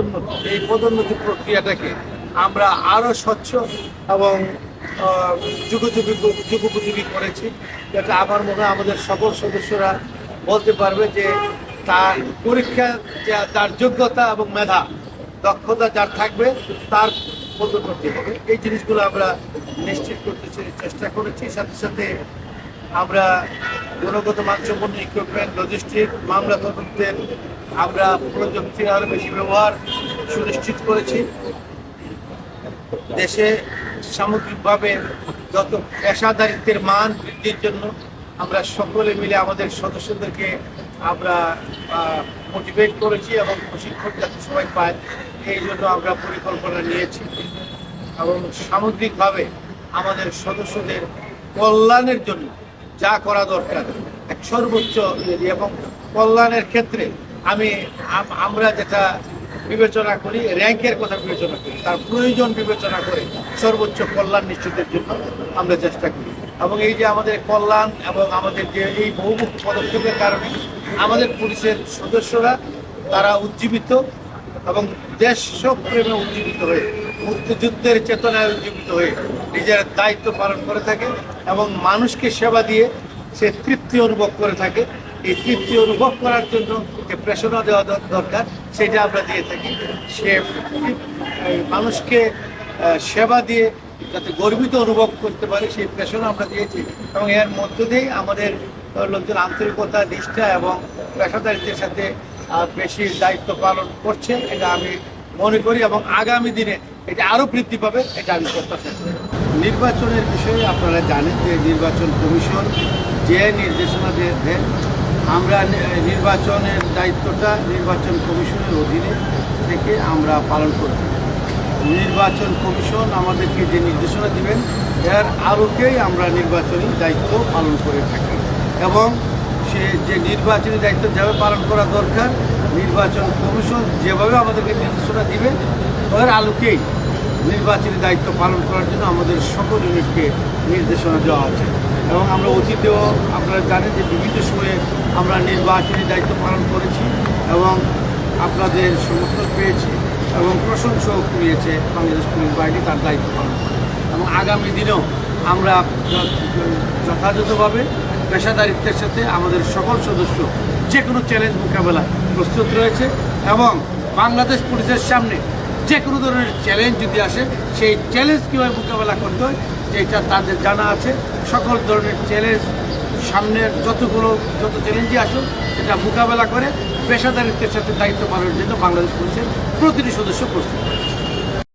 পদোন্নতি। এই পদোন্নতি প্রক্রিয়াটাকে আমরা আরও স্বচ্ছ এবং আহ, যুগোপযোগী করেছি যেটা আমার মনে হয় আমাদের সকল সদস্যরা বলতে পারবে যে তার পরীক্ষা তার যোগ্যতা এবং মেধা দক্ষতা যার থাকবে তার পদোন্নতি হবে। এই জিনিসগুলো আমরা নিশ্চিত করতে চেষ্টা করেছি। সাথে সাথে আমরা গুণগত মানসম্পন্ন ইকুইপমেন্ট লজিস্টিক মামলা তদন্তের আমরা প্রযুক্তির আরও বেশি ব্যবহার সুনিশ্চিত করেছি। দেশে সামগ্রিকভাবে যত পেশাদারিত্বের মান বৃদ্ধির জন্য আমরা সকলে মিলে আমাদের সদস্যদেরকে আমরা মোটিভেট করেছি এবং প্রশিক্ষণ যাতে সবাই পায়, এই জন্য আমরা পরিকল্পনা নিয়েছি। এবং সামগ্রিকভাবে আমাদের সদস্যদের কল্যাণের জন্য যা করা দরকার। এক সর্বোচ্চ এবং কল্যাণের ক্ষেত্রে আমি আমরা যেটা বিবেচনা করি, র্যাঙ্কের কথা বিবেচনা করি, তার প্রয়োজন বিবেচনা করে সর্বোচ্চ কল্যাণ নিশ্চিতের জন্য আমরা চেষ্টা করি। এবং এই যে আমাদের কল্যাণ এবং আমাদের যে এই বহুমুখ পদক্ষেপের কারণে আমাদের পুলিশের সদস্যরা, তারা উজ্জীবিত এবং দেশ সব দেশপ্রেমে উজ্জীবিত হয়ে মুক্তিযুদ্ধের চেতনায় উজ্জীবিত হয়ে নিজের দায়িত্ব পালন করে থাকে এবং মানুষকে সেবা দিয়ে সে তৃপ্তি অনুভব করে থাকে। এই তৃপ্তি অনুভব করার জন্য যে প্রেরণা দেওয়া দরকার, সেটা আমরা দিয়ে থাকি। সে মানুষকে সেবা দিয়ে যাতে গর্বিত অনুভব করতে পারে, সেই প্রেরণা আমরা দিয়েছি। এবং এর মধ্য দিয়েই আমাদের লোকজন আন্তরিকতা, নিষ্ঠা এবং পেশাদারিত্বের সাথে বেশি দায়িত্ব পালন করছে, এটা আমি মনে করি এবং আগামী দিনে এটা আরও বৃদ্ধি পাবে, এটা আমি প্রত্যাশা নির্বাচনের বিষয়ে আপনারা জানেন যে নির্বাচন কমিশন যে নির্দেশনা দিয়ে দেন আমরা নির্বাচনের দায়িত্বটা নির্বাচন কমিশনের অধীনে থেকে আমরা পালন করছি নির্বাচন কমিশন আমাদেরকে যে নির্দেশনা দিবেন, এর আলোকেই আমরা নির্বাচনী দায়িত্ব পালন করে থাকি। এবং সে যে নির্বাচনী দায়িত্ব যেভাবে পালন করা দরকার নির্বাচন কমিশন যেভাবে আমাদেরকে নির্দেশনা দিবে এর আলোকেই নির্বাচনী দায়িত্ব পালন করার জন্য আমাদের সকল ইউনিটকে নির্দেশনা দেওয়া আছে। এবং আমরা অতীতেও আপনারা জানেন যে বিভিন্ন সময়ে আমরা নির্বাচনী দায়িত্ব পালন করেছি এবং আপনাদের সমর্থন পেয়েছি এবং প্রশংসাও কুড়িয়েছে বাংলাদেশ পুলিশ বাহিনী তার দায়িত্ব পালন করে। এবং আগামী দিনেও আমরা যথাযথভাবে পেশাদারিত্বের সাথে আমাদের সকল সদস্য যে কোনো চ্যালেঞ্জ মোকাবেলায় প্রস্তুত রয়েছে এবং বাংলাদেশ পুলিশের সামনে যে কোনো ধরনের চ্যালেঞ্জ যদি আসে, সেই চ্যালেঞ্জ কীভাবে মোকাবেলা করতে হয় যেটা তাদের জানা আছে। সকল ধরনের চ্যালেঞ্জ সামনের যতগুলো, যত চ্যালেঞ্জই আসুক, সেটা মোকাবেলা করে পেশাদারিত্বের সাথে দায়িত্ব পালনের জন্য বাংলাদেশ পুলিশের প্রতিটি সদস্য প্রস্তুত।